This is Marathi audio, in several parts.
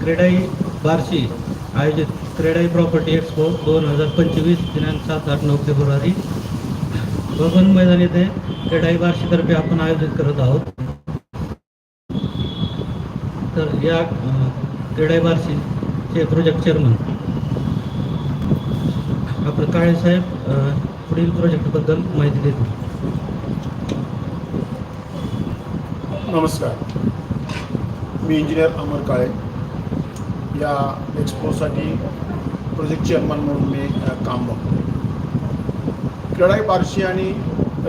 क्रेडाई बार्शी आयोजित क्रेडाई प्रॉपर्टी एक्सपो दोन हजार पंचवीस दिनांक सात आठ नऊ फेब्रुवारी. बबन मैदान येथे क्रेडाई बार्शीतर्फे आपण आयोजित करत आहोत. तर या क्रेडाई बार्शीचे प्रोजेक्ट चेअरमन आपण काळे साहेब पुढील प्रोजेक्टबद्दल माहिती देतील. नमस्कार. मी इंजिनियर अमर काळे. या एक्सपोसाठी प्रोजेक्ट चेअरमन म्हणून मी काम बघतो क्रीडाई बार्शी आणि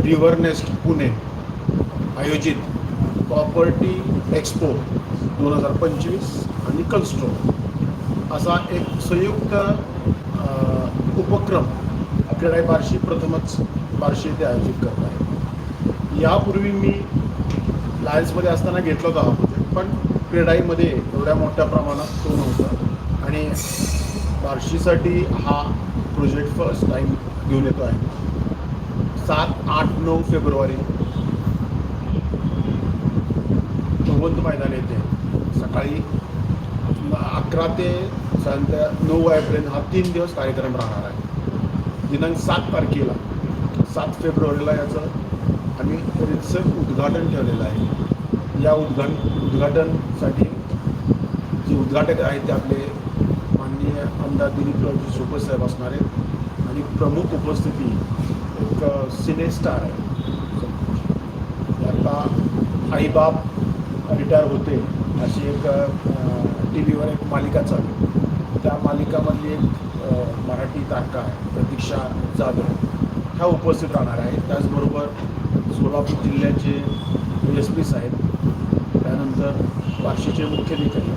रिव्हर नेस्ट पुणे आयोजित प्रॉपर्टी एक्सपो दोन हजार पंचवीस आणि कल्स्ट्रो असा एक संयुक्त उपक्रम क्रीडाई बार्शी प्रथमच बार्शी येथे आयोजित करत आहे. यापूर्वी मी लायन्समध्ये असताना घेतला होता हा प्रोजेक्ट पण क्रेडाईमध्ये एवढ्या मोठ्या प्रमाणात तो नव्हता. आणि बार्शीसाठी हा प्रोजेक्ट फर्स्ट टाईम घेऊन येतो आहे. सात आठ नऊ फेब्रुवारी भगवंत मैदान येते. सकाळी अकरा ते सायंकाळ नऊ वाजेपर्यंत हा तीन दिवस कार्यक्रम राहणार आहे. दिनांक सात तारखेला सात फेब्रुवारीला याचं आम्ही रितसर उद्घाटन ठेवलेलं आहे. या उद्घाटन उद्घाटनसाठी जे उद्घाटक आहेत ते आपले माननीय आमदार दिलीपरावजी सोपे साहेब असणार आहेत. आणि प्रमुख उपस्थिती एक सिनेस्टार आहे. आता आईबाप रिटायर होते अशी एक टी व्हीवर एक मालिका चालू त्या मालिकामधली एक मराठी तारका आहे प्रतीक्षा जाधव. ह्या उपस्थित राहणार आहेत त्याचबरोबर सोलापूर जिल्ह्याचे एस पी साहेब त्यानंतर मुख्य मुख्याधिकारी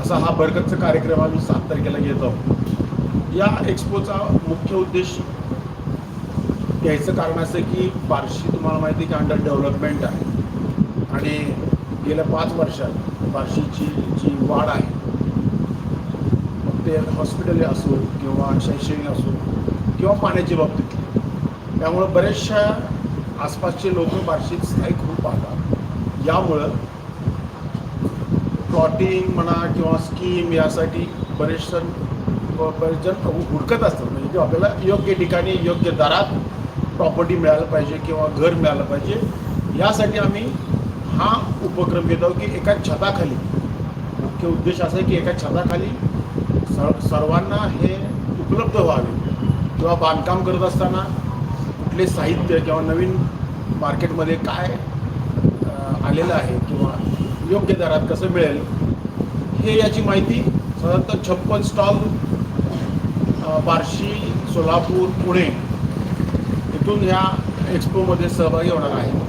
असा हा बरकतचा कार्यक्रम आम्ही सात तारखेला घेत. आहोत या एक्सपोचा मुख्य उद्देश घ्यायचं कारण असं की बार्शी तुम्हाला माहिती आहे की अंडर डेव्हलपमेंट आहे. आणि गेल्या पाच वर्षात बार्शीची जी वाढ आहे मग ते हॉस्पिटल असो किंवा शैक्षणिक असो किंवा पाण्याच्या बाबतीत. त्यामुळं बऱ्याचशा आसपासचे लोक बार्शीत स्थायिक होऊ पाहतात. यामुळं प्लॉटिंग म्हणा किंवा स्कीम यासाठी बरेच जण बरेच जण हुडकत असतात. म्हणजे की आपल्याला योग्य ठिकाणी योग्य दरात प्रॉपर्टी मिळायला पाहिजे किंवा घर मिळालं पाहिजे. यासाठी आम्ही हा उपक्रम घेत आहोत की एका छताखाली. मुख्य उद्देश असा आहे की एका छताखाली स सर्वांना हे उपलब्ध व्हावे. किंवा बांधकाम करत असताना कुठले साहित्य किंवा नवीन मार्केटमध्ये काय आलेलं आहे किंवा योग्य दरात कसं मिळेल हे याची माहिती साधारणतः छप्पन स्टॉल बार्शी सोलापूर पुणे इथून ह्या एक्सपोमध्ये सहभागी होणार आहे.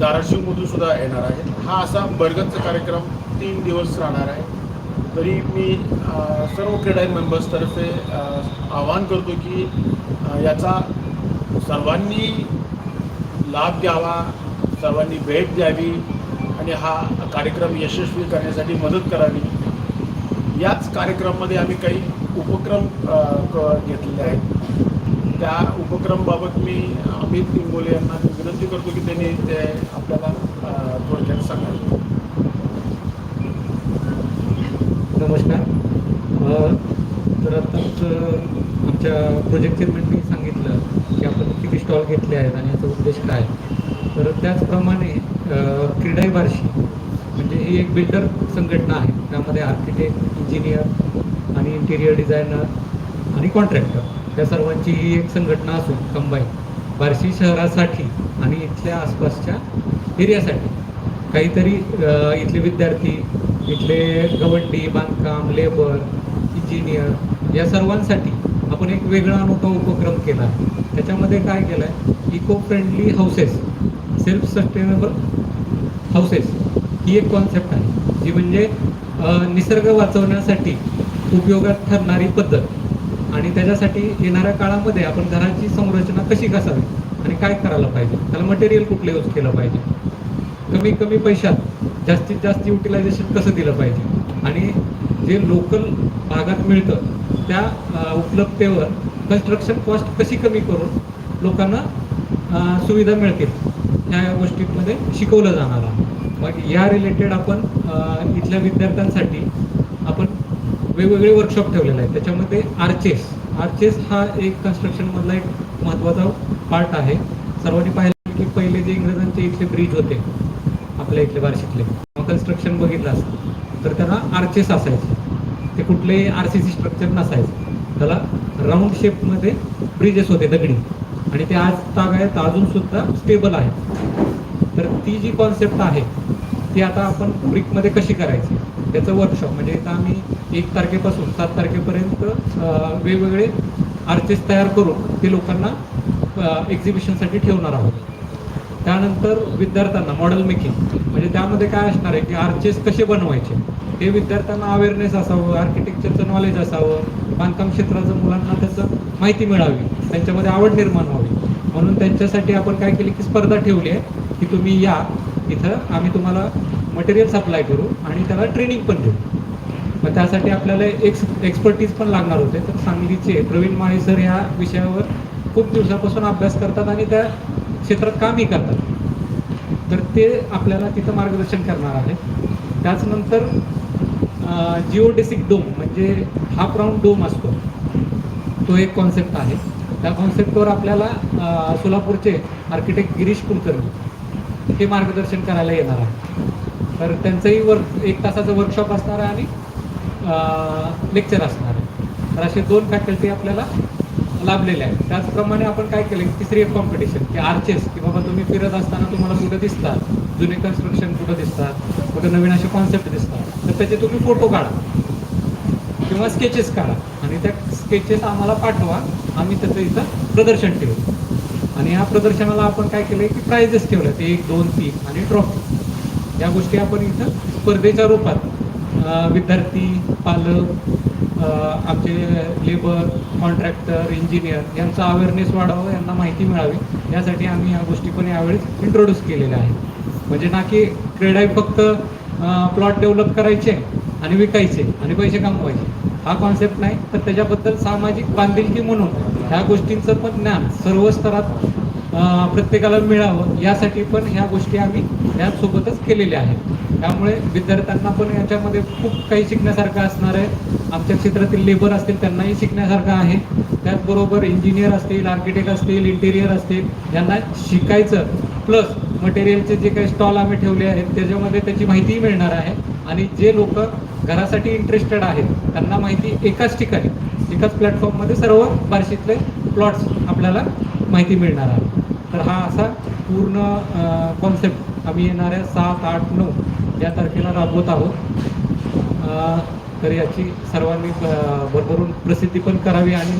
धाराशिवमधून सुद्धा येणार आहे. हा असा बरगतचा कार्यक्रम तीन दिवस राहणार आहे. तरी मी सर्व क्रीडा मेंबर्सतर्फे आवाहन करतो की याचा सर्वांनी लाभ घ्यावा सर्वांनी भेट द्यावी आणि हा कार्यक्रम यशस्वी करण्यासाठी मदत करावी. याच कार्यक्रमामध्ये आम्ही काही उपक्रम क- घेतलेले आहेत. त्या उपक्रमबाबत मी अमित इंगोले यांना विनंती करतो की त्यांनी ते आपल्याला थोडक्यात सांगावे. नमस्कार. तर आताच आमच्या प्रोजेक्ट चेअरमॅनने सांगितलं की आपण किती स्टॉल घेतले आहेत आणि याचा उद्देश काय? तर त्याचप्रमाणे क्रीडाई बार्शी म्हणजे ही एक बिल्डर संघटना आहे. त्यामध्ये आर्किटेक्ट इंजिनियर आणि इंटिरियर डिझायनर आणि कॉन्ट्रॅक्टर या सर्वांची ही एक संघटना असून कंबाईन. बार्शी शहरासाठी आणि इथल्या आसपासच्या एरियासाठी. काहीतरी इथले विद्यार्थी इथले गवंडी बांधकाम लेबर इंजिनियर या सर्वांसाठी आपण एक वेगळा मोठा उपक्रम केला आहे. त्याच्यामध्ये काय केलं आहे eco friendly houses. Self sustainable houses ही एक कॉन्सेप्ट आहे. जी म्हणजे निसर्ग वाचवण्यासाठी उपयोगात ठरणारी पद्धत. आणि त्याच्यासाठी येणाऱ्या काळामध्ये आपण घराची संरचना कशी कसावी आणि काय करायला पाहिजे? त्याला मटेरियल कुठलं यूज केलं पाहिजे? कमी कमी पैशात जास्तीत जास्त युटिलायझेशन कसं दिलं पाहिजे? आणि जे लोकल भागात मिळतं त्या उपलब्धतेवर कन्स्ट्रक्शन कॉस्ट कशी कमी करून लोकांना सुविधा मिळतील? ह्या गोष्टींमध्ये शिकवलं जाणार आहे. मग या रिलेटेड आपण इथल्या विद्यार्थ्यांसाठी आपण वेगवेगळे वर्कशॉप ठेवलेले आहेत. त्याच्यामध्ये आर्चेस आर्चेस हा एक कन्स्ट्रक्शनमधला एक महत्त्वाचा पार्ट आहे. सर्वांनी पाहिलं की पहिले जे इंग्रजांचे इथले ब्रिज होते आपल्या इथले बार्शीतले कन्स्ट्रक्शन बघितलं असतं. तर त्यांना आर्चेस असायचे. ते कुठलेही आर सी सी स्ट्रक्चर नसायचं. त्याला राऊंड शेपमध्ये ब्रिजेस होते दगडी. आणि ते आज तागायत अजून सुद्धा स्टेबल आहे तर ती जी कॉन्सेप्ट आहे ती आता आपण ब्रिकमध्ये कशी करायची? त्याचं वर्कशॉप म्हणजे इथं आम्ही एक तारखेपासून सात तारखेपर्यंत वेगवेगळे आर्चेस तयार करून ते लोकांना एक्झिबिशनसाठी ठेवणार आहोत. त्यानंतर विद्यार्थ्यांना मॉडेल मेकिंग म्हणजे त्यामध्ये काय असणार आहे की आर्चेस कसे बनवायचे? हे विद्यार्थ्यांना अवेअरनेस असावं आर्किटेक्चरचं नॉलेज असावं बांधकाम क्षेत्राचं मुलांना त्याचं माहिती मिळावी त्यांच्यामध्ये आवड निर्माण व्हावी. म्हणून त्यांच्यासाठी आपण काय केली की स्पर्धा ठेवली आहे की तुम्ही या इथं आम्ही तुम्हाला मटेरियल सप्लाय करू आणि त्याला ट्रेनिंग पण देऊ. मग त्यासाठी आपल्याला एक्स एक्सपर्टीज पण लागणार होते. तर सांगलीचे प्रवीण माळी सर ह्या विषयावर खूप दिवसापासून अभ्यास करतात आणि त्या क्षेत्रात कामही करतात. तर ते आपल्याला तिथं मार्गदर्शन करणार आहे त्याचनंतर जिओडेसिक डोम म्हणजे हाफ राऊंड डोम असतो. तो एक कॉन्सेप्ट आहे. त्या कॉन्सेप्टवर आपल्याला सोलापूरचे आर्किटेक्ट गिरीश कुलकर्णी हे मार्गदर्शन करायला येणार आहे तर त्यांचंही वर्क एक तासाचं वर्कशॉप असणार आहे आणि लेक्चर असणार आहे. तर असे दोन फॅकल्टी आपल्याला लाभलेले आहेत. त्याचप्रमाणे आपण काय केलं तिसरी एक कॉम्पिटिशन की आर्चेस की बाबा तुम्ही फिरत असताना तुम्हाला कुठं दिसतात? जुने कन्स्ट्रक्शन कुठं दिसतात? कुठं नवीन असे कॉन्सेप्ट दिसतात? त्याचे तुम्ही फोटो काढा. किंवा स्केचेस काढा. आणि त्या स्केचेस आम्हाला पाठवा. आम्ही त्याचं इथं प्रदर्शन ठेवू. आणि या प्रदर्शनाला आपण काय केलं की प्राइजेस ते एक दोन तीन आणि ट्रॉफी या गोष्टी आपण इथं स्पर्धेच्या रूपात विद्यार्थी पालक आमचे लेबर कॉन्ट्रॅक्टर इंजिनियर यांचा अवेअरनेस वाढावं यांना माहिती मिळावी. यासाठी आम्ही या गोष्टी पण यावेळेस इंट्रोड्यूस केलेल्या आहेत. म्हणजे ना की क्रीडा फक्त प्लॉट डेव्हलप करायचे आणि विकायचे आणि पैसे कमवायचे. हा कॉन्सेप्ट नाही तर त्याच्याबद्दल सामाजिक बांधिलकी म्हणून ह्या गोष्टींचं पण ज्ञान सर्व स्तरात प्रत्येकाला मिळावं यासाठी पण ह्या गोष्टी आम्ही यासोबतच केलेल्या आहेत. त्यामुळे विद्यार्थ्यांना पण याच्यामध्ये खूप काही शिकण्यासारखं असणार आहे. आमच्या क्षेत्रातील लेबर असतील त्यांनाही शिकण्यासारखं आहे. त्याचबरोबर इंजिनियर असतील आर्किटेक्ट असतील इंटेरियर असतील यांना शिकायचं. प्लस मटेरियलचे जे काही स्टॉल आम्ही ठेवले आहेत त्याच्यामध्ये त्याची माहितीही मिळणार आहे. आणि जे लोक घरासाठी इंटरेस्टेड आहेत त्यांना माहिती एकाच ठिकाणी एकाच प्लॅटफॉर्ममध्ये सर्व बार्शीतले प्लॉट्स आपल्याला माहिती मिळणार आहे तर हा असा पूर्ण कॉन्सेप्ट आम्ही येणाऱ्या सात आठ नऊ या तारखेला राबवत आहोत. तर याची सर्वांनी भरभरून प्रसिद्धी पण करावी आणि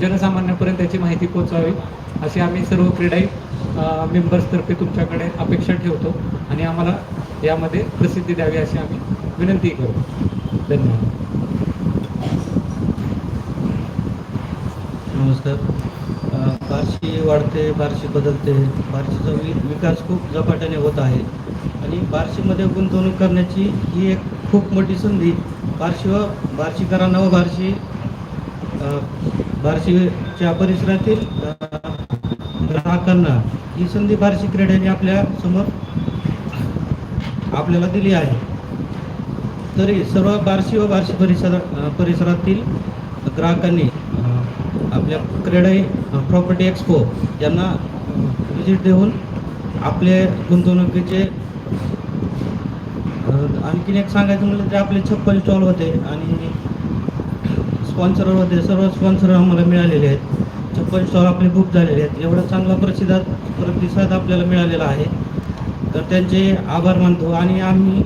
जनसामान्यापर्यंत त्याची माहिती पोहोचावी अशी आम्ही सर्व क्रीडाई मेंबर्सतर्फे तुमच्याकडे अपेक्षा ठेवतो आणि आम्हाला यामध्ये प्रसिद्धी द्यावी अशी आम्ही विनंती करू. धन्यवाद. नमस्कार. अ, बार्शी वाढते बार्शी बदलते बार्शीचा वि विकास खूप झपाट्याने होत आहे. आणि बार्शीमध्ये गुंतवणूक करण्याची ही एक खूप मोठी संधी बार्शी व बार्शीकरांना व बार्शी बार्शीच्या परिसरातील ग्राहकांना ही संधी फारशी क्रीडाने आपल्यासमोर आपल्याला दिली आहे. तरी सर्व बार्शी व बार्शी परिसर परिसरातील ग्राहकांनी आपल्या क्रेडाई प्रॉपर्टी एक्सपो यांना व्हिजिट देऊन आपले गुंतवणुकीचे आणखीन एक सांगायचं म्हटलं तर आपले छप्पन स्टॉल होते आणि स्पॉन्सर होते. सर्व स्पॉन्सर आम्हाला मिळालेले आहेत. छप्पन स्टॉल आपले बुक झालेले आहेत. एवढा चांगला प्रतिसाद प्रतिसाद आपल्याला मिळालेला आहे. तर त्यांचे आभार मानतो आणि आम्ही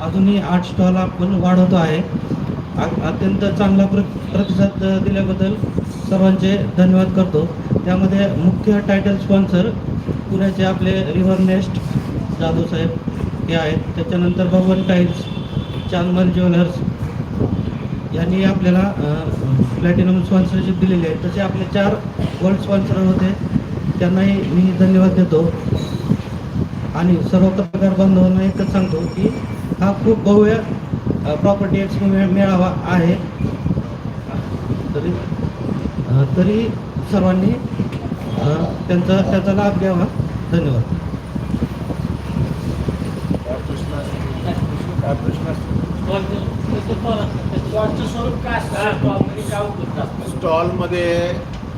अजूनही आठ स्टॉल आपण वाढवतो आहे. आ- अत्यंत चांगला प्र प्रतिसाद दिल्याबद्दल सर्वांचे धन्यवाद करतो. त्यामध्ये मुख्य टायटल स्पॉन्सर पुण्याचे आपले रिव्हर नेस्ट जाधव साहेब हे आहेत. त्याच्यानंतर भगवन टाईल्स चांदमल ज्वेलर्स यांनी आपल्याला प्लॅटिनम स्पॉन्सरशिप दिलेली आहे. तसे आपले चार गोल्ड स्पॉन्सर होते. त्यांनाही मी धन्यवाद देतो. आणि सर्व पत्रकार बांधवांना एकच सांगतो की हा खूप भव्य प्रॉपर्टी एक्सपो मेळावा आहे. तरी तरी सर्वांनी त्यांचा त्याचा लाभ घ्यावा. धन्यवाद. स्टॉलमध्ये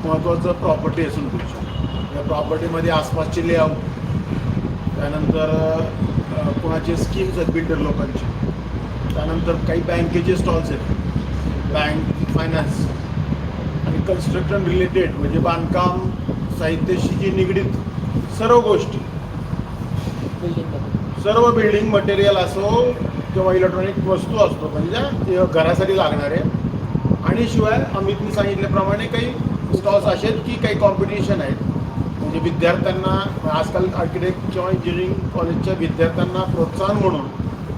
महत्त्वाचं प्रॉपर्टी असून तुमची प्रॉपर्टीमध्ये आसपासचे लेआउट त्यानंतर कोणाचे स्कीम्स आहेत बिल्डर लोकांचे. त्यानंतर काही बँकेचे स्टॉल्स आहेत. बँक फायनान्स आणि कन्स्ट्रक्शन रिलेटेड म्हणजे बांधकाम साहित्याशी जी निगडीत सर्व गोष्टी. सर्व बिल्डिंग मटेरियल असो किंवा इलेक्ट्रॉनिक वस्तू असतो म्हणजे ते घरासाठी लागणारे. आणि शिवाय अमितने सांगितल्याप्रमाणे काही स्टॉल्स असे आहेत की काही कॉम्पिटिशन आहेत. म्हणजे विद्यार्थ्यांना आजकाल आर्किटेक्ट किंवा इंजिनिअरिंग कॉलेजच्या विद्यार्थ्यांना प्रोत्साहन म्हणून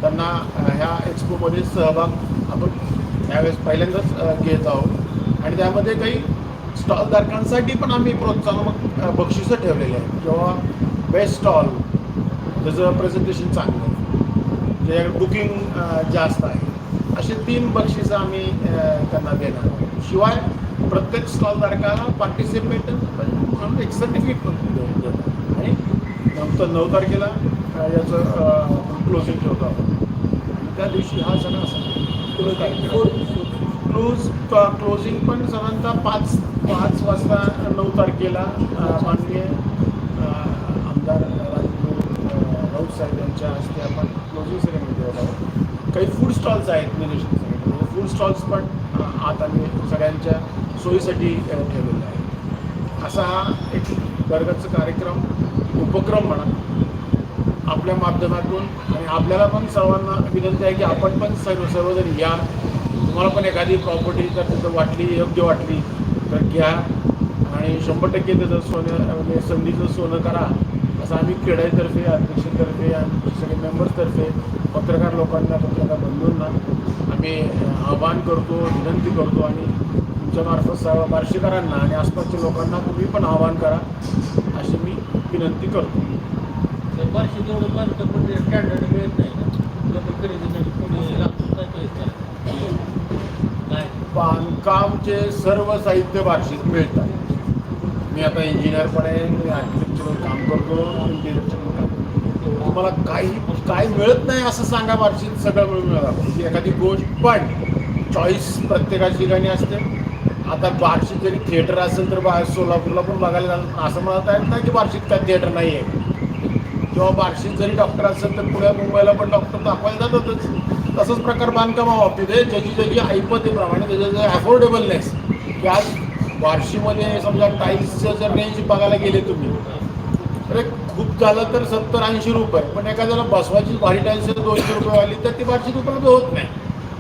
त्यांना ह्या एक्सपोमध्ये सहभाग आपण यावेळेस पहिल्यांदाच घेत आहोत. आणि त्यामध्ये काही स्टॉलधारकांसाठी पण आम्ही प्रोत्साहन बक्षिसं ठेवलेली आहेत. किंवा बेस्ट स्टॉल त्याचं प्रेझेंटेशन चांगलं जे बुकिंग जास्त आहे. असे तीन बक्षिसं आम्ही त्यांना देणार आहोत. शिवाय प्रत्येक स्टॉलधारकाला पार्टिसिपेट म्हणून एक सर्टिफिकेट पण आणि नंतर नऊ तारखेला याचं क्लोजिंग ठेवतो आपण. त्या दिवशी हा सगळा असा क्लोज क्लोजिंग पण साधारणतः पाच पाच वाजता नऊ तारखेला माननीय आमदार राऊत साहेब यांच्या हस्ते आपण क्लोजिंग सेरेमनी देत आहोत. काही फूड स्टॉल्स आहेत निदर्शन फूड स्टॉल्स पण आता आत आम्ही सगळ्यांच्या सोयीसाठी ठेवलेला आहे. असा हा एक वर्गाचा कार्यक्रम उपक्रम म्हणा आपल्या माध्यमातून आणि आपल्याला पण सर्वांना विनंती आहे की आपण पण सर्व सर्वजण या. तुम्हाला पण एखादी प्रॉपर्टी जर तिथं वाटली योग्य वाटली तर घ्या. आणि शंभर टक्के त्याचं सोनं म्हणजे संधीचं सोनं करा. असं आम्ही खेड्यातर्फे अध्यक्षतर्फे आणि सगळे मेंबर्सतर्फे पत्रकार लोकांना पत्रकार बंधूंना आम्ही आवाहन करतो विनंती करतो आणि तुमच्या मार्फत सर्व बार्शीकरांना आणि आसपासच्या लोकांना तुम्ही पण आवाहन करा अशी मी विनंती करतो. बारशे जेवढं स्टँडर्ड मिळत नाही ना? लोक खरेदीसाठी कोणी लागतो काय पैसे नाही. बांधकामचे सर्व साहित्य वार्षिक मिळतात. मी आता इंजिनियर पण आहे मी आर्किटेक्चरवर काम करतो. तुम्हाला काही काय मिळत नाही असं सांगा वार्षिक सगळं मिळून मिळालं. म्हणजे एखादी गोष्ट पण चॉईस प्रत्येकाच्या ठिकाणी असते. आता बार्शीत जरी थिएटर असेल तर बाहेर सोलापूरला पण बघायला जातात असं म्हणत आहे ना की बार्शीत काय थिएटर नाही आहे किंवा बार्शीत जरी डॉक्टर असेल तर पुण्या मुंबईला पण डॉक्टर दाखवायला जातातच. तसंच प्रकार बांधकामा बाबतीत आहे. ज्याची ज्याची ऐपतीप्रमाणे त्याचं जे अफोर्डेबलनेस की आज बार्शीमध्ये समजा टाईल्सचं जर रेंज बघायला गेले तुम्ही. तर एक खूप झालं तर सत्तर ऐंशी रुपये. पण एखाद्याला बसवायची भारी टाईल्स दोनशे रुपये आली तर ती बार्शीत उपलब्ध होत नाही.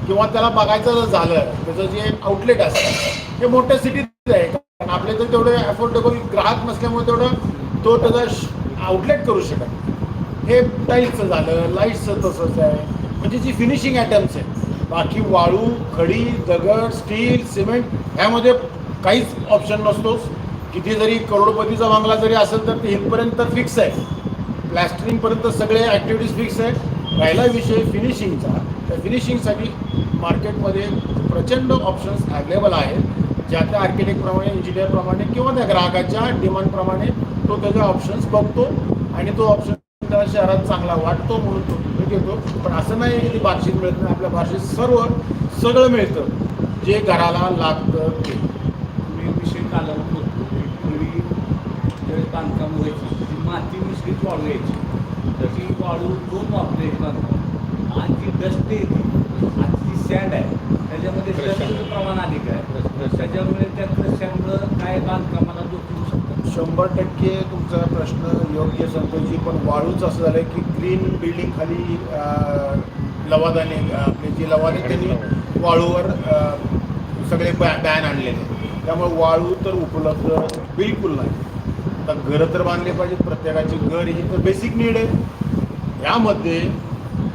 किंवा त्याला बघायचं जर झालं त्याचं जे आउटलेट असतं हे मोठ्या सिटीत आहे. कारण आपले तर तेवढे अफोर्डेबल ग्राहक नसल्यामुळे तेवढं तो त्याचा आउटलेट करू शकत हे टाईल्सचं झालं लाईट्सचं तसंच आहे. म्हणजे जी फिनिशिंग आयटम्स आहे बाकी वाळू खडी दगड स्टील सिमेंट ह्यामध्ये काहीच ऑप्शन नसतोच किती जरी करोडपतीचा बंगला जरी असेल तर ते इथपर्यंत फिक्स आहे. प्लॅस्टरिंगपर्यंत सगळे ॲक्टिव्हिटीज फिक्स आहेत. राहिला विषय फिनिशिंगचा त्या फिनिशिंगसाठी मार्केटमध्ये प्रचंड ऑप्शन्स अवेलेबल आहेत. ज्या त्या आर्किटेक्टप्रमाणे इंजिनियरप्रमाणे किंवा त्या ग्राहकाच्या डिमांडप्रमाणे तो त्याचे ऑप्शन्स बघतो आणि तो ऑप्शन त्या शहरात चांगला वाटतो म्हणून तो घेतो पण असं नाही की ती बार्शीत मिळत नाही. आपल्या बार्शीत सर्व सगळं मिळतं. जे घराला लागतं ते. मी विषय कालावधी बोलतो पूर्वी बांधकाम व्हायची ती माती मिश्रित वाळू यायची तर ती वाळू दोन वापरे बांधकाम आणि ती डस्ट येते. आणि ती सँड आहे. त्याच्यामध्ये डस्टचं प्रमाण अधिक आहे. त्याच्यामुळे त्या सँडमुळं काय बांधकामाला जोखीम शकतात शंभर टक्के तुमचा प्रश्न योग्य संतोषजी पण वाळूच असं झालं की ग्रीन बिल्डिंग खाली लवादाने आपले जे लवादे त्यांनी वाळूवर सगळे बॅ बॅन आणलेले. त्यामुळे वाळू तर उपलब्ध बिलकुल नाही. आता घरं तर बांधले पाहिजेत प्रत्येकाची घर ही तर बेसिक नीड आहे. यामध्ये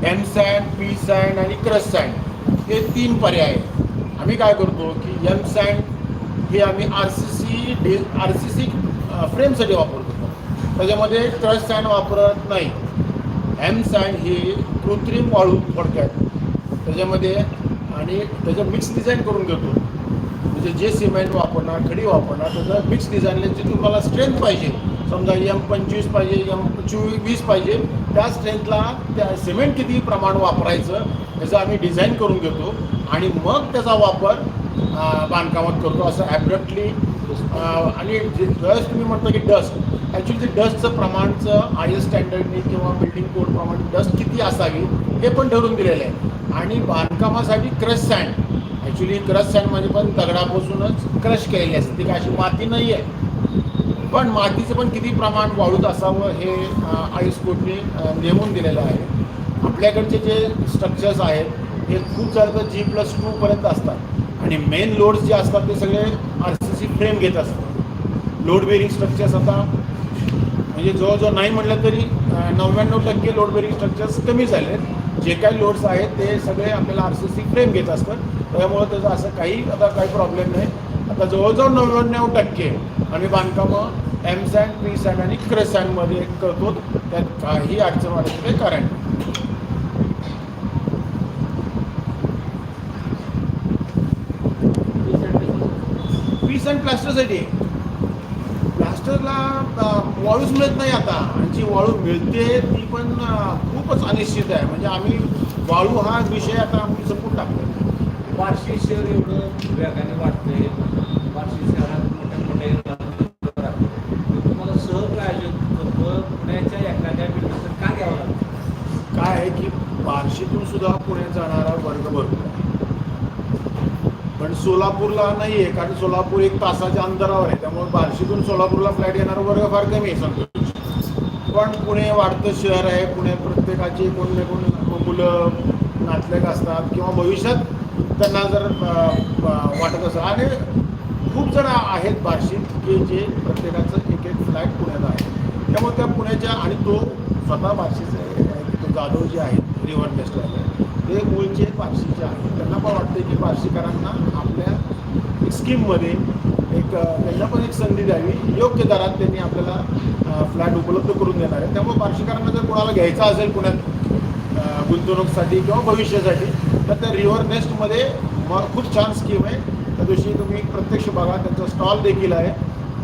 एम सँड पी सँड आणि क्रस सँड हे तीन पर्याय आहेत. आम्ही काय करतो की एम सँड हे आम्ही R C C D R C C फ्रेमसाठी वापरतो. त्याच्यामध्ये क्रश सँड वापरत नाही. एम सँड हे कृत्रिम वाळू थोडक्यात. त्याच्यामध्ये आणि त्याचं मिक्स डिझाईन करून घेतो. म्हणजे जे सिमेंट वापरणार खडी वापरणार त्याचं मिक्स डिझाईन जी तुम्हाला स्ट्रेंथ पाहिजे. समजा एम पंचवीस पाहिजे एम चोवीस वीस पाहिजे त्या स्ट्रेंथला त्या सिमेंट किती प्रमाण वापरायचं याचं आम्ही डिझाईन करून घेतो. आणि मग त्याचा वापर बांधकामात करतो. असं ॲब्रप्टली आणि जे डस्ट तुम्ही म्हणता की डस्ट ॲक्च्युली ते डस्टचं प्रमाणचं आय एस स्टँडर्डनी किंवा बिल्डिंग कोड डस्ट किती असावी हे पण ठरवून दिलेलं आहे. आणि बांधकामासाठी crush sand actually crush sand म्हणजे पण दगडापासूनच क्रश केलेली असते. ती काय अशी माती नाही आहे. पण मातीचं पण किती प्रमाण वाळूत असावं हे आयुष कोडने नेमून दिलेलं आहे. आपल्याकडचे जे स्ट्रक्चर्स आहेत हे खूप जास्त जी प्लस टूपर्यंत असतात. आणि मेन लोड्स जे असतात ते सगळे आर सी सी फ्रेम घेत असतात. लोड बेरिंग स्ट्रक्चर्स आता म्हणजे जवळजवळ नाही म्हटलं तरी नव्याण्णव टक्के लोड बेरिंग स्ट्रक्चर्स कमी झाले आहेत जे काही लोड्स आहेत ते सगळे आपल्याला आर सी सी फ्रेम घेत असतात. त्यामुळं त्याचं असं काही आता काही प्रॉब्लेम नाही. आता जवळजवळ नव्याण्णव टक्के आम्ही बांधकामं एम सँड पी सँड आणि क्रश सँडमध्ये करतो. त्यात काही अडचण वाटत काही कारण नाही. अँड प्लास्टरसाठी प्लास्टरला वाळूच मिळत नाही आता. आणि जी वाळू मिळते ती पण खूपच अनिश्चित आहे. म्हणजे आम्ही वाळू हा विषय आता आम्ही संपून टाकतो बार्शी शहर एवढं वेगाने वाढतंय. बार्शी शहरात मोठ्या मोठ्या तुम्हाला सहप्रायोजक पुण्याच्या एखाद्या बिल्डिंगचं का घ्यावं लागतं? काय आहे की बार्शीतून सुद्धा पुण्यात जाणारा वर्ग भरपूर आहे पण सोलापूरला नाही आहे कारण सोलापूर एक तासाच्या अंतरावर आहे. त्यामुळे बार्शीतून सोलापूरला फ्लाईट येणार वर्ग फार कमी आहे सांगतो पण पुणे वाढतं शहर आहे. पुणे प्रत्येकाची कोण ना कोण मुलं नातलग असतात किंवा भविष्यात त्यांना जर वाटत असं आणि खूप जण आहेत बार्शीत की जे प्रत्येकाचं एक एक फ्लॅट पुण्यात आहे. त्यामुळे त्या पुण्याच्या आणि तो स्वतः बार्शीचा आहे, तो जाधव जे आहेत रिव्हर आहे. ते मूळचे पारशीचे आहेत. त्यांना पण वाटतं की पारशीकरांना आपल्या स्कीममध्ये एक त्यांना पण एक संधी द्यावी. योग्य दरात त्यांनी आपल्याला फ्लॅट उपलब्ध करून देणार आहे. त्यामुळे पारशीकरांना जर कोणाला घ्यायचं असेल पुण्यात गुंतवणूकसाठी किंवा भविष्यासाठी तर त्या रिव्हर नेस्टमध्ये म खूप छान स्कीम आहे. त्या दिवशी तुम्ही प्रत्यक्ष बघा त्यांचा स्टॉल देखील आहे.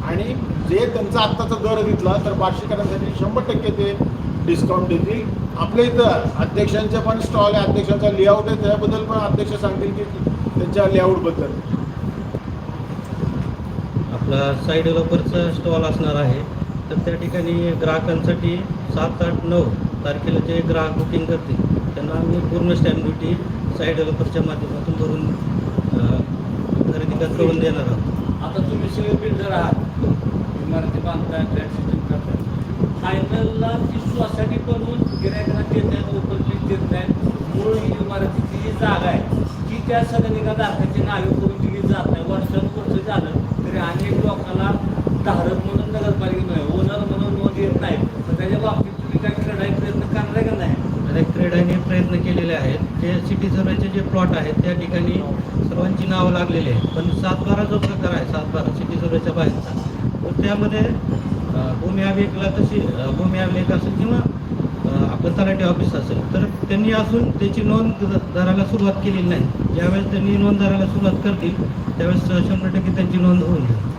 आणि जे त्यांचा आत्ताचा दर घेतला तर पारशीकरांसाठी शंभर टक्के ते डिस्काउंट देतील. आपल्या इथं अध्यक्षांचे पण स्टॉल आहे अध्यक्षांचा लेआउट आहे त्याबद्दल पण अध्यक्ष सांगतील की त्यांच्या लेआउटबद्दल आपला साईड डेव्हलपरचा स्टॉल असणार आहे. तर त्या ठिकाणी ग्राहकांसाठी सात आठ नऊ तारखेला जे ग्राहक बुकिंग करतील त्यांना आम्ही पूर्ण स्टॅम्प ड्युटी साईड डेव्हलपरच्या माध्यमातून भरून खरेदी कर- करून देणार आहोत. आता तुम्ही सगळे बिल्डर आहात इमारती बांधताय फायनलला ती सोसायटी बनवून गिरायकांना देत नाही ओपन देत नाही मूळ इमारतीची जी जागा आहे ती त्या सदनिका धारकाची नावे करून दिली जात नाही. वर्षानुवर्ष झालं तरी अनेक लोकांना धारक म्हणून नगरपालिका ओनर म्हणून नोंद येत नाही. तर त्याच्या बाबतीत तुम्ही काय लढाई प्रयत्न करणार का नाही? आणि प्रयत्न केलेले आहेत. जे सिटी सर्वेचे जे प्लॉट आहेत त्या ठिकाणी सर्वांची नावं लागलेली आहेत. पण सातबारा जो प्रकार आहे सातबारा सिटी सर्वेच्या बाहेरचा तर त्यामध्ये भूमी अभिलेखला तशी भूमी अभिलेख असेल किंवा अं, आपलं तलाठी ऑफिस असेल तर त्यांनी अजून त्याची नोंद धरायला सुरुवात केलेली नाही. ज्यावेळेस त्यांनी नोंद धरायला सुरुवात करतील त्यावेळेस शंभर टक्के त्यांची नोंद होऊन जाईल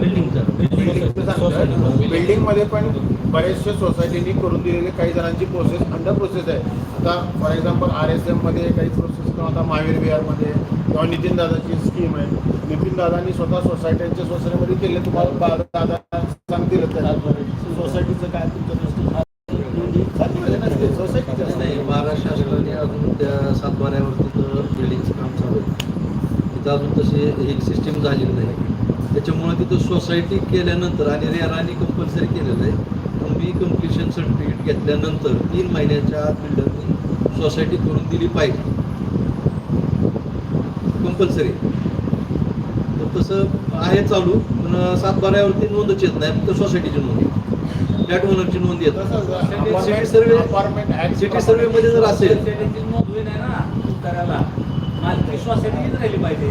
बिल्डिंगचं बिल्डिंग बिल्डिंगमध्ये पण बऱ्याचशा सोसायटीनी करून दिलेले काही जणांची प्रोसेस अंडर प्रोसेस आहे. आता फॉर एक्झाम्पल आर एस एममध्ये काही प्रोसेस किंवा आता महावीर विहारमध्ये किंवा नितीन दादाची स्कीम आहे. नितीन दादांनी स्वतः सोसायट्यांच्या सोसायटीमध्ये केले. तुम्हाला दादा सांगतील सोसायटीचं काय तुमच्या सोसायटीचं नाही महाराष्ट्र शासनाने अजून त्या सातबाऱ्यावरती तर बिल्डिंगचं काम चालू आहे तिथं अजून तशी एक सिस्टीम झालेली नाही. त्याच्यामुळे तिथं सोसायटी केल्यानंतर आणि रेराने कंपल्सरी केलेलं आहे. तुम्ही कम्प्लिशन सर्टिफिकेट घेतल्यानंतर तीन महिन्याच्या आत बिल्डरनी सोसायटी करून दिली पाहिजे. कंपल्सरी तर तसं आहे चालू पण सातबाऱ्यावरती नोंदच येत नाही फक्त सोसायटीची नोंद. येते. फ्लॅट ओनरची नोंद येत. सिटी सर्वे सिटी सर्वे मध्ये जर असेल सोसायटीचीच राहिली पाहिजे?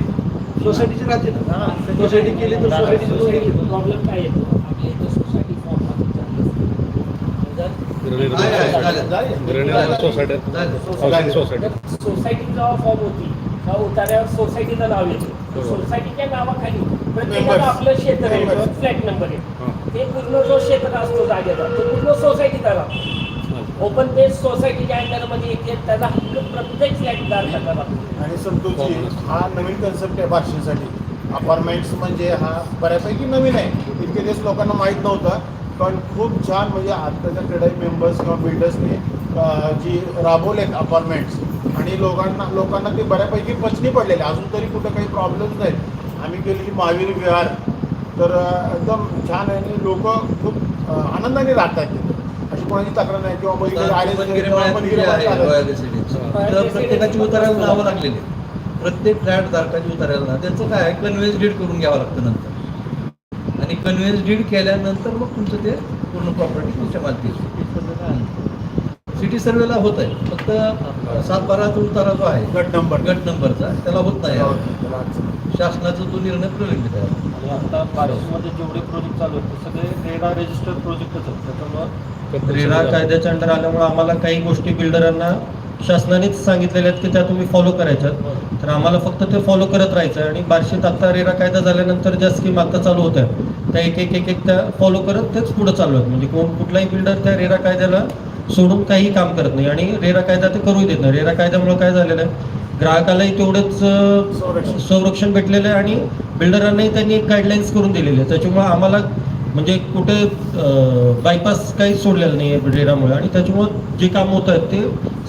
सोसायटीची राहते ना. सोसायटी केली तर सोसायटीची येते. प्रॉब्लेम काय येतो आपल्या इथं सोसायटी फॉर्म. सोसायटी. जेव्हा होती तेव्हा उतार्यावर सोसायटीचं नाव येतं. सोसायटी सोसायटीच्या नावाखाली प्रत्येकाला. आपलं क्षेत्र आहे. फ्लॅट नंबर आहे. ते पूर्ण जो क्षेत्र असतो जागेचा तो पूर्ण सोसायटीचा राहतो ओपन बेस सोसायटीच्या अंडरमध्ये येते त्याला हक्क प्रत्येक फ्लॅट धारकाचा राहतो आणि संतोषजी हा नवीन कन्सेप्ट आहे बार्शीसाठी अपार्टमेंट्स म्हणजे हा बऱ्यापैकी नवीन आहे. इतके दिवस लोकांना माहीत नव्हतं पण खूप छान म्हणजे आत्ताच्या क्रीडाई मेंबर्स किंवा बिल्डर्सनी जी राबवलेत अपार्टमेंट्स आणि लोकांना लोकांना ते बऱ्यापैकी पचनी पडलेले. अजून तरी कुठं काही प्रॉब्लेम्स नाहीत. आम्ही केलेली महावीर विहार. तर एकदम छान आहे आणि लोक खूप आनंदाने राहतात तिथे. अशी कोणाची तक्रार नाही किंवा तर प्रत्येकाची उतारायला लावं लागलेली. प्रत्येक फ्लॅट धारकाची उतारायला. त्यांचं काय आहे? कन्व्हेन्स डीड करून घ्यावं लागतं नंतर. आणि कन्व्हेन्स डीड केल्यानंतर मग तुमचं ते पूर्ण प्रॉपर्टी तुमच्या मालकी सिटी सर्वेला होत आहे फक्त सात बाराचा उतारा जो आहे गट नंबर. गट नंबरचा त्याला होत नाही. शासनाचा तो निर्णय प्रलंबित आहे. आता बार्शीमध्ये जेवढे प्रोजेक्ट चालू आहेत सगळे रेडा रजिस्टर्ड प्रोजेक्टच आहेत. त्याच्यामुळं रेडा कायद्याच्या अंडर आल्यामुळे आम्हाला काही गोष्टी बिल्डरांना शासनानेच सांगितलेल्या आहेत की त्या तुम्ही फॉलो करायच्या तर आम्हाला फक्त ते फॉलो करत राहायचं आणि बार्शीत आता रेरा कायदा झाल्यानंतर ज्या स्कीम आता चालू होत्या त्या एक एक एक एक त्या फॉलो करत तेच पुढे चालू आहेत. म्हणजे कोण कुठलाही बिल्डर त्या रेरा कायद्याला सोडून काही काम करत नाही आणि रेरा कायदा ते करूही देत नाही. रेरा कायद्यामुळे काय झालेलं आहे? ग्राहकालाही तेवढंच. संरक्षण. भेटलेलं आहे आणि बिल्डरांनाही त्यांनी एक गाईडलाईन्स करून दिलेली आहे त्याच्यामुळे आम्हाला म्हणजे कुठे बायपास काही सोडलेलं नाही आहे रेरामुळे आणि त्याच्यामुळे जे काम होत आहेत ते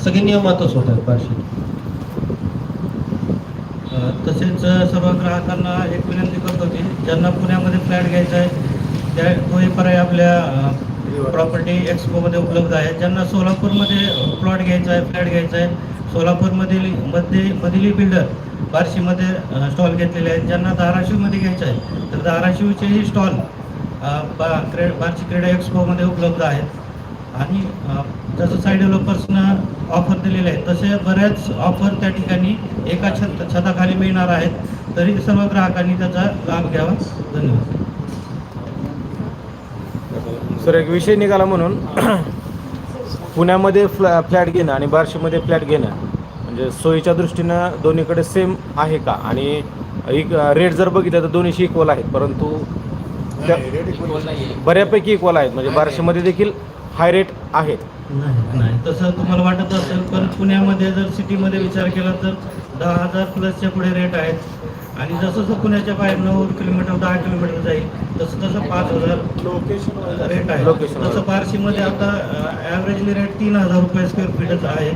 सगळे नियमातच होत आहेत बार्शी तसेच सर्व ग्राहकांना एक विनंती करतो की ज्यांना पुण्यामध्ये फ्लॅट घ्यायचा आहे त्या तोही पर्याय आपल्या प्रॉपर्टी एक्सपोमध्ये उपलब्ध आहे. ज्यांना सोलापूरमध्ये प्लॉट घ्यायचा आहे फ्लॅट घ्यायचा आहे सोलापूरमधील मध्ये मधील बिल्डर बार्शीमध्ये स्टॉल घेतलेले आहेत. ज्यांना धाराशिवमध्ये घ्यायचं आहे तर धाराशिवचेही स्टॉल बा क्रे बार्शी क्रीडा एक्सपोमध्ये उपलब्ध आहेत. आणि जसं साईड डेव्हलपर्सनं ऑफर दिलेले आहेत तसे बऱ्याच ऑफर त्या ठिकाणी एका छत छताखाली मिळणार आहेत. तरी सर्व ग्राहकांनी त्याचा लाभ घ्यावा. धन्यवाद. सर एक विषय निघाला म्हणून. पुण्यामध्ये फ्लॅ फ्लॅट घेणं आणि बार्शीमध्ये फ्लॅट घेणं म्हणजे सोयीच्या दृष्टीनं दोन्हीकडे सेम आहे का? आणि एक रेट जर बघितलं तर दोन्हीशी इक्वल आहेत परंतु. बऱ्यापैकी इक्वल आहेत. म्हणजे बार्शीमध्ये देखील हाय रेट आहेत. नाही नाही तसं तुम्हाला वाटत असेल पण पुण्यामध्ये जर सिटीमध्ये विचार केला तर दहा हजार प्लसच्या पुढे रेट आहेत. आणि जसं जसं पुण्याच्या बाहेर नऊ किलोमीटर दहा किलोमीटर जाईल तसं तसं पाच हजार लोकेशन रेट आहे. Location जसं बार्शीमध्ये आता ॲव्हरेजली रेट तीन हजार रुपये स्क्वेअर फीटच आहे.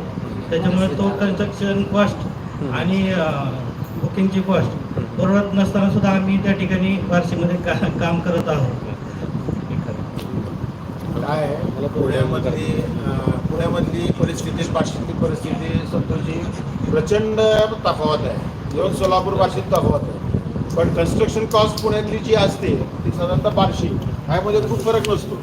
त्याच्यामुळे तो कन्स्ट्रक्शन कॉस्ट आणि बुकिंगची कॉस्ट परवडत नसताना सुद्धा आम्ही त्या ठिकाणी बार्शीमध्ये का काम करत आहोत. काय आहे पुण्यामधली अं, पुण्यामधली परिस्थिती बार्शीतली परिस्थिती संतोषजी प्रचंड तफावत आहे. इव्हन सोलापूर बार्शीत तफावत आहे. पण कन्स्ट्रक्शन कॉस्ट पुण्यातली जी असते ती साधारणतः बार्शी ह्यामध्ये खूप फरक नसतो.